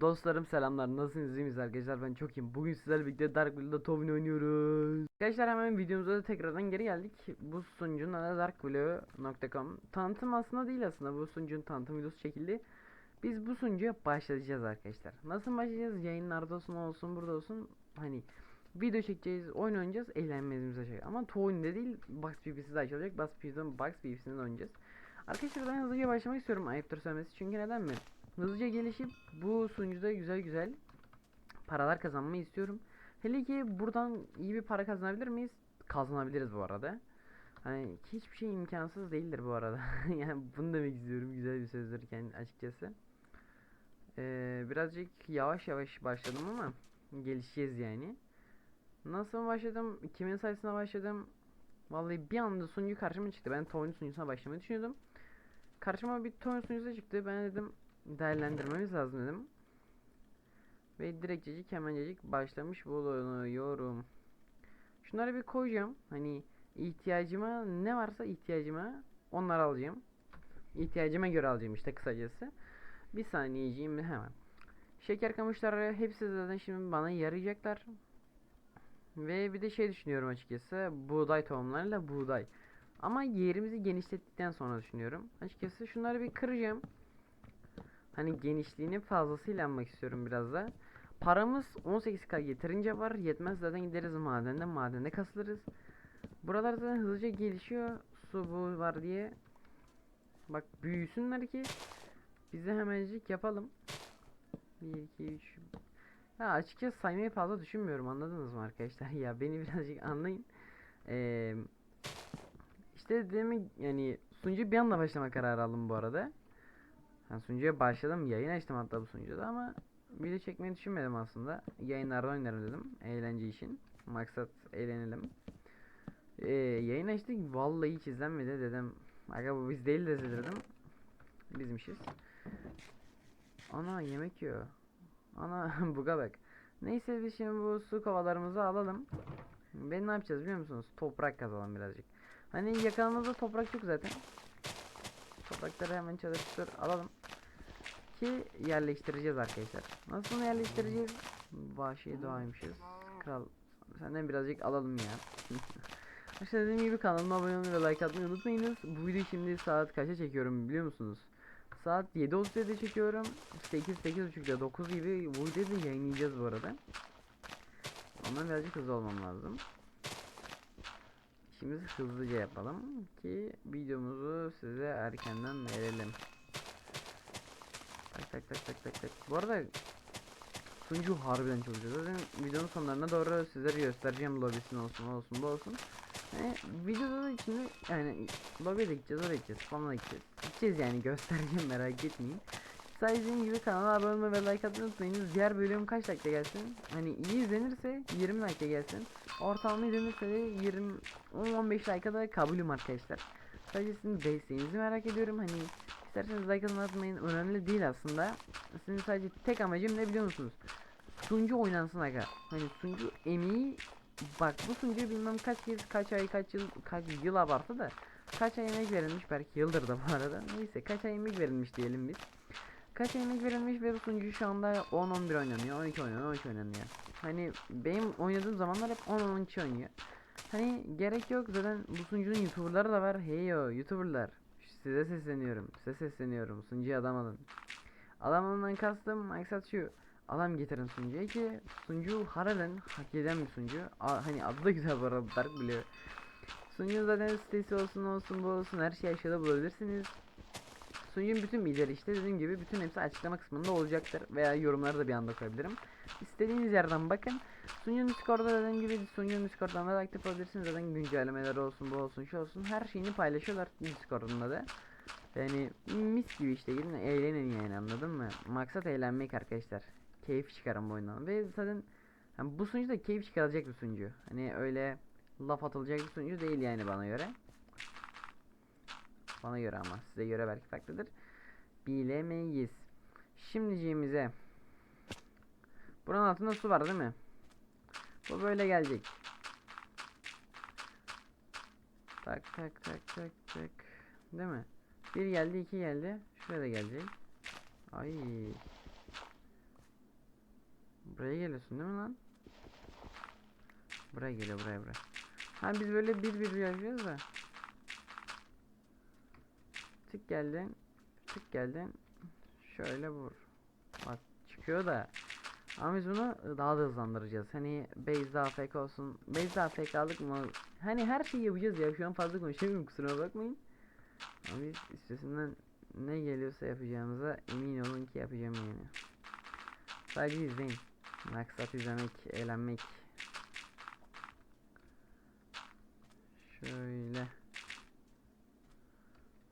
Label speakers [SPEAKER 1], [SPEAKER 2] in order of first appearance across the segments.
[SPEAKER 1] Dostlarım selamlar. Nasılsınız? İyi misiniz arkadaşlar? Ben çok iyiyim. Bugün sizlerle birlikte Dark Blue Tobin oynuyoruz. Arkadaşlar hemen videomuza da tekrardan geri geldik. Bu sunucunun adı darkblue.com Tanıtım aslında değil aslında. Bu sunucunun tanıtım videosu çekildi. Biz bu sunucuya başlayacağız arkadaşlar. Nasıl başlayacağız? Yayınlarda olsun olsun burada olsun. Hani Video çekeceğiz oyun oynayacağız eğlenmemiz açacak ama tu oyunda değil Box PvP'si açılacak Box PvP'den Box PvP'sinden oynayacağız. Arkadaşlar ben hızlıca başlamak istiyorum ayıptır söylemesi. Çünkü neden mi? Hızlıca gelişip bu sunucuda güzel güzel paralar kazanmayı istiyorum. Hele ki buradan iyi bir para kazanabilir miyiz? Kazanabiliriz bu arada. Hani hiçbir şey imkansız değildir bu arada. yani bunu demek istiyorum güzel bir sözdürken açıkçası. Ee, birazcık yavaş yavaş başladım ama gelişeceğiz yani. Nasıl başladım? Kimin sayesinde başladım? Vallahi bir anda sunucu karşıma çıktı. Ben Tony sunucusuna başlamayı düşünüyordum. Karşıma bir Tony sunucusu çıktı. Ben dedim değerlendirmemiz lazım dedim. Ve direktcecik hemencecik başlamış bulunuyorum. Şunları bir koyacağım. Hani ihtiyacıma ne varsa ihtiyacıma onları alacağım. İhtiyacıma göre alacağım işte kısacası. Bir saniyeciğim hemen. Şeker kamışları hepsi zaten şimdi bana yarayacaklar. Ve bir de şey düşünüyorum açıkçası. Buğday tohumlarıyla buğday. Ama yerimizi genişlettikten sonra düşünüyorum. Açıkçası şunları bir kıracağım. Hani genişliğini fazlasıyla almak istiyorum biraz da. Paramız 18k yeterince var. Yetmez zaten gideriz madende. Madende kasılırız. Buralar zaten hızlıca gelişiyor. Su bu var diye. Bak büyüsünler ki biz de hemencik yapalım. 1 2 3 Ya açıkçası saymayı fazla düşünmüyorum anladınız mı arkadaşlar? ya beni birazcık anlayın. Ee, işte demin yani sunucu bir anda başlama kararı aldım bu arada. Yani sunucuya başladım. Yayın açtım hatta bu sunucuda ama video çekmeyi düşünmedim aslında. Yayınlarda oynarım dedim. Eğlence için. Maksat eğlenelim. Ee, yayın açtık. Vallahi hiç izlenmedi dedim. Aga bu biz değil de dedim. Bizmişiz. Ana yemek yiyor. Ana buga bak. Neyse biz şimdi bu su kovalarımızı alalım. Ve ne yapacağız biliyor musunuz? Toprak kazalım birazcık. Hani yakınımızda toprak yok zaten. Toprakları hemen çalıştır alalım. Ki yerleştireceğiz arkadaşlar. Nasıl yerleştireceğiz? Vahşi doğaymışız. Kral senden birazcık alalım ya. Arkadaşlar dediğim gibi kanalıma abone olmayı ve like atmayı unutmayınız. Bu videoyu şimdi saat kaça çekiyorum biliyor musunuz? Saat 7.37'de çekiyorum. 8 8.30'da 9 gibi bu videoyu yayınlayacağız bu arada. Ondan birazcık hızlı olmam lazım. İşimizi hızlıca yapalım ki videomuzu size erkenden verelim. Tak tak tak tak tak tak. Bu arada sunucu harbiden çok güzel. Zaten videonun sonlarına doğru sizlere göstereceğim lobisini olsun olsun bu olsun. Yani videoda da içinde yani lobiye de gideceğiz oraya gideceğiz da gideceğiz. Gideceğiz yani göstereceğim merak etmeyin. Sadece gibi kanala abone olmayı ve like atmayı unutmayınız. Diğer bölüm kaç dakika gelsin? Hani iyi izlenirse 20 dakika gelsin. Ortalama izlenirse de 20 15 dakika da kabulüm arkadaşlar. Sadece sizin desteğinizi merak ediyorum. Hani isterseniz like atmayı unutmayın. Önemli değil aslında. Sizin sadece tek amacım ne biliyor musunuz? Sunucu oynansın aga. Hani sunucu emeği bak bu sunucu bilmem kaç yıl, kaç ay, kaç yıl, kaç yıl abartı da kaç ay emek verilmiş belki yıldır da bu arada. Neyse kaç ay emek verilmiş diyelim biz. Kaç emek verilmiş ve bu sunucu şu anda 10-11 oynanıyor, 12 oynanıyor, 13 oynanıyor. Hani benim oynadığım zamanlar hep 10-12 oynuyor. Hani gerek yok zaten bu sunucunun youtuberları da var. Hey yo youtuberlar. Size sesleniyorum. Size sesleniyorum. Sunucuya adam alın. Adam alından kastım maksat şu. Adam getirin sunucuya ki sunucu harbiden hak eden bir sunucu. A hani adı da güzel bu arada Dark biliyor. Sunucunun zaten sitesi olsun olsun bu olsun her şeyi aşağıda bulabilirsiniz. Sunucunun bütün bilgileri işte dediğim gibi bütün hepsi açıklama kısmında olacaktır veya yorumları da bir anda koyabilirim. İstediğiniz yerden bakın. Sunucunun Discord'da dediğim gibi sunucunun Discord'dan da aktif olabilirsiniz. Zaten güncellemeler olsun bu olsun şu olsun her şeyini paylaşıyorlar Discord'unda da. Yani mis gibi işte gidin eğlenin yani anladın mı? Maksat eğlenmek arkadaşlar. Keyif çıkarın bu oyundan. Ve zaten yani bu sunucu da keyif çıkaracak bir sunucu. Hani öyle laf atılacak bir sunucu değil yani bana göre. Bana göre ama size göre belki farklıdır. Bilemeyiz. Şimdiciğimize. Buranın altında su var değil mi? Bu böyle gelecek. Tak tak tak tak tak. Değil mi? Bir geldi iki geldi. Şuraya da gelecek. Ay. Buraya geliyorsun değil mi lan? Buraya geliyor buraya buraya. Ha biz böyle bir bir yapacağız da. Tık geldin. Tık geldin. Şöyle vur. Bak çıkıyor da. Ama biz bunu daha da hızlandıracağız. Hani base'de AFK olsun. Base'de AFK'lık mı? Hani her şeyi yapacağız ya. Şu an fazla konuşamıyorum kusura bakmayın. Ama biz üstesinden ne geliyorsa yapacağımıza emin olun ki yapacağım yani. Sadece izleyin. Maksat izlemek, eğlenmek. Şöyle.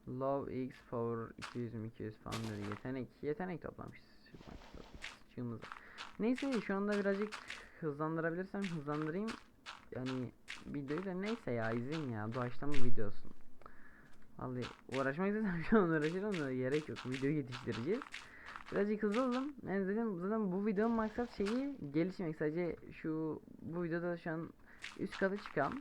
[SPEAKER 1] Love X Power 200 200 falan dedi. Yetenek, yetenek maksat Çığımıza. Neyse şu anda birazcık hızlandırabilirsem hızlandırayım. Yani videoyu da neyse ya izleyin ya. Doğaçlama videosun. Vallahi uğraşmak istesem şu an uğraşırım da gerek yok. Video yetiştireceğiz. Birazcık hızlı olalım. Yani zaten, zaten bu videonun maksat şeyi gelişmek. Sadece şu bu videoda şu an üst kata çıkan.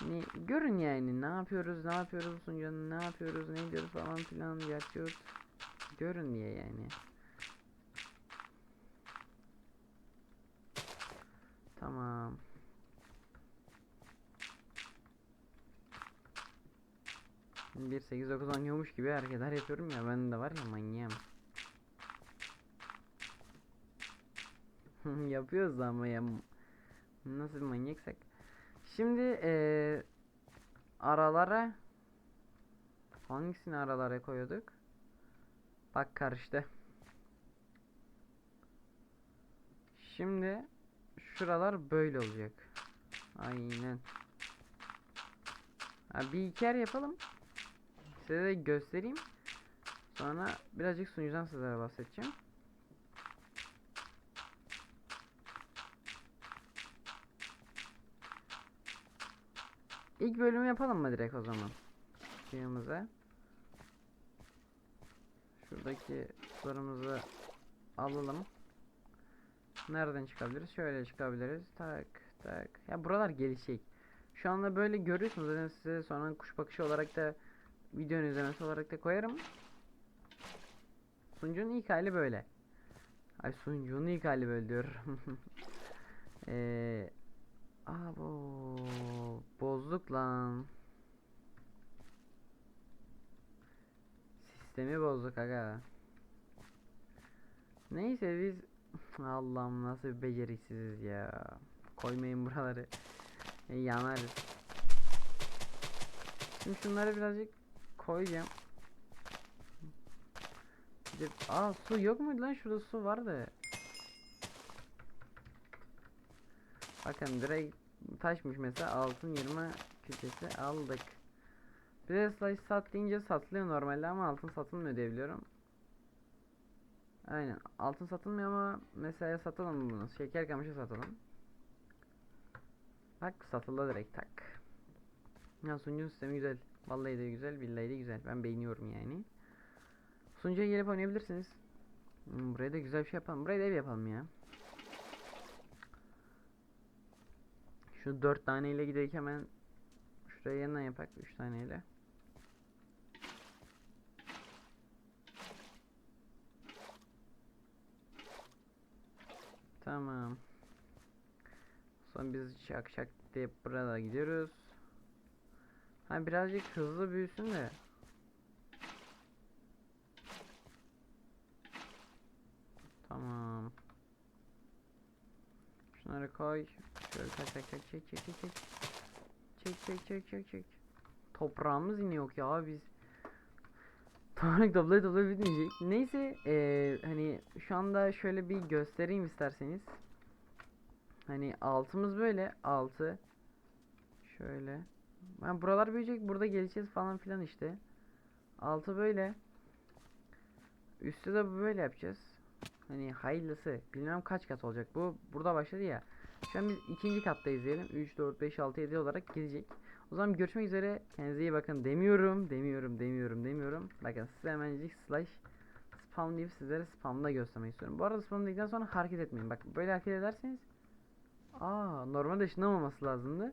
[SPEAKER 1] Hani görün yani ne yapıyoruz, ne yapıyoruz sunucunun, ne yapıyoruz, ne ediyoruz falan filan yapıyoruz. Görün diye yani. Tamam. Bir sekiz dokuz oynuyormuş gibi hareketler yapıyorum ya ben de var ya manyağım. Yapıyoruz ama ya nasıl manyaksak. Şimdi eee aralara hangisini aralara koyuyorduk? Bak karıştı. Şimdi şuralar böyle olacak. Aynen. Ha, bir iki yapalım. Size de göstereyim. Sonra birazcık sunucudan sizlere bahsedeceğim. İlk bölümü yapalım mı direkt o zaman? Şeyimize. Şuradaki sularımızı alalım. Nereden çıkabiliriz? Şöyle çıkabiliriz. Tak tak. Ya buralar gelişecek. Şu anda böyle görüyorsunuz. Zaten size sonra kuş bakışı olarak da videonun izlemesi olarak da koyarım. Sunucunun ilk hali böyle. Ay sunucunun ilk hali böyle diyorum. Eee Abo bozduk lan. Sistemi bozduk aga. Neyse biz Allah'ım nasıl beceriksiziz ya. Koymayın buraları. Yanarız. Şimdi şunları birazcık koyacağım. Aa su yok muydu lan? Şurada su vardı. Bakın direkt taşmış mesela altın 20 küçesi aldık. Bir de slash sat deyince satılıyor normalde ama altın satılmıyor diye biliyorum. Aynen altın satılmıyor ama mesela satalım bunu şeker kamışı satalım. Bak satıldı direkt tak. Ya sunucu sistemi güzel. Vallahi de güzel billahi de güzel. Ben beğeniyorum yani. Sunucuya gelip oynayabilirsiniz. Hmm, buraya da güzel bir şey yapalım. Buraya da ev yapalım ya. Şu dört taneyle gidelim hemen şuraya yeniden yapak üç taneyle. Tamam. Son biz şak şak diye burada gidiyoruz. Ha birazcık hızlı büyüsün de. Tamam. Şunları koy. Şöyle tak tak çek çek çek çek. Çek çek çek çek çek. Toprağımız yine yok ya biz. Toprak toplaya toplaya bitmeyecek. Neyse eee hani şu anda şöyle bir göstereyim isterseniz. Hani altımız böyle altı. Şöyle. Ben buralar büyüyecek burada geleceğiz falan filan işte. Altı böyle. Üstü de böyle yapacağız. Hani hayırlısı. Bilmem kaç kat olacak. Bu burada başladı ya. Şu an biz ikinci kattayız diyelim. 3, 4, 5, 6, 7 olarak gidecek. O zaman görüşmek üzere. Kendinize iyi bakın demiyorum. Demiyorum, demiyorum, demiyorum. Bakın size hemencik slash spam deyip sizlere spamda göstermek istiyorum. Bu arada spam dedikten sonra hareket etmeyin. Bak böyle hareket ederseniz Aa, normalde ışınlamaması lazımdı.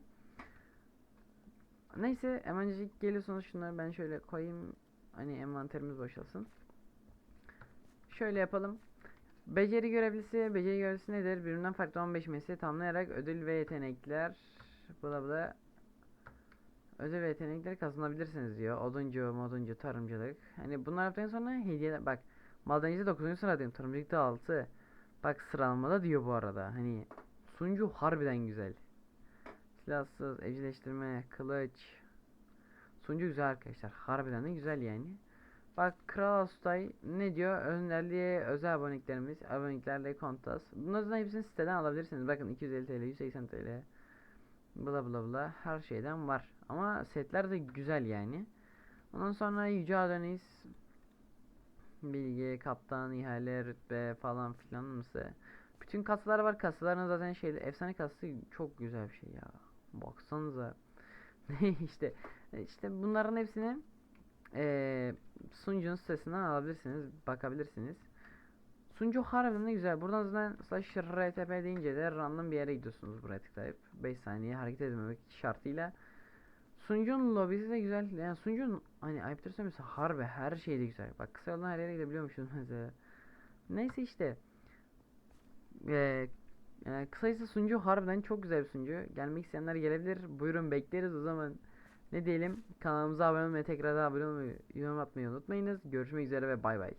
[SPEAKER 1] Neyse hemencik geliyorsunuz şunları ben şöyle koyayım. Hani envanterimiz boşalsın. Şöyle yapalım. Beceri görevlisi, beceri görevlisi nedir? Birbirinden farklı 15 mesleği tamamlayarak ödül ve yetenekler bla bla ödül ve yetenekleri kazanabilirsiniz diyor. Oduncu, moduncu, tarımcılık. Hani bunlar yaptıktan sonra hediyeler bak. Madencilikte 9. sıradayım. Tarımcılıkta 6. Bak sıralamada diyor bu arada. Hani sunucu harbiden güzel. Silahsız, evcilleştirme, kılıç. Sunucu güzel arkadaşlar. Harbiden de güzel yani. Bak Kral Astay ne diyor? Önderliğe özel aboneliklerimiz, aboneliklerle kontas. Bunların hepsini siteden alabilirsiniz. Bakın 250 TL, 180 TL. Bla bla bla her şeyden var. Ama setler de güzel yani. Ondan sonra Yüce Adonis bilgi, kaptan, ihale, rütbe falan filan mısı. Bütün kasalar var. Kasaların zaten şeyde efsane kasası çok güzel bir şey ya. Baksanıza. işte işte bunların hepsini eee sunucunun sitesinden alabilirsiniz, bakabilirsiniz. Sunucu harbiden de güzel. Buradan zaten slash rtp deyince de random bir yere gidiyorsunuz buraya tıklayıp 5 saniye hareket etmemek şartıyla. Sunucunun lobisi de güzel. Yani sunucunun hani ayıptır söylemesi harbi her şey de güzel. Bak kısa yoldan her yere gidebiliyormuşuz mesela. Neyse işte. Eee yani kısacası sunucu harbiden çok güzel bir sunucu. Gelmek isteyenler gelebilir. Buyurun bekleriz o zaman. Ne diyelim kanalımıza abone olmayı tekrardan abone olmayı yorum atmayı unutmayınız. Görüşmek üzere ve bay bay.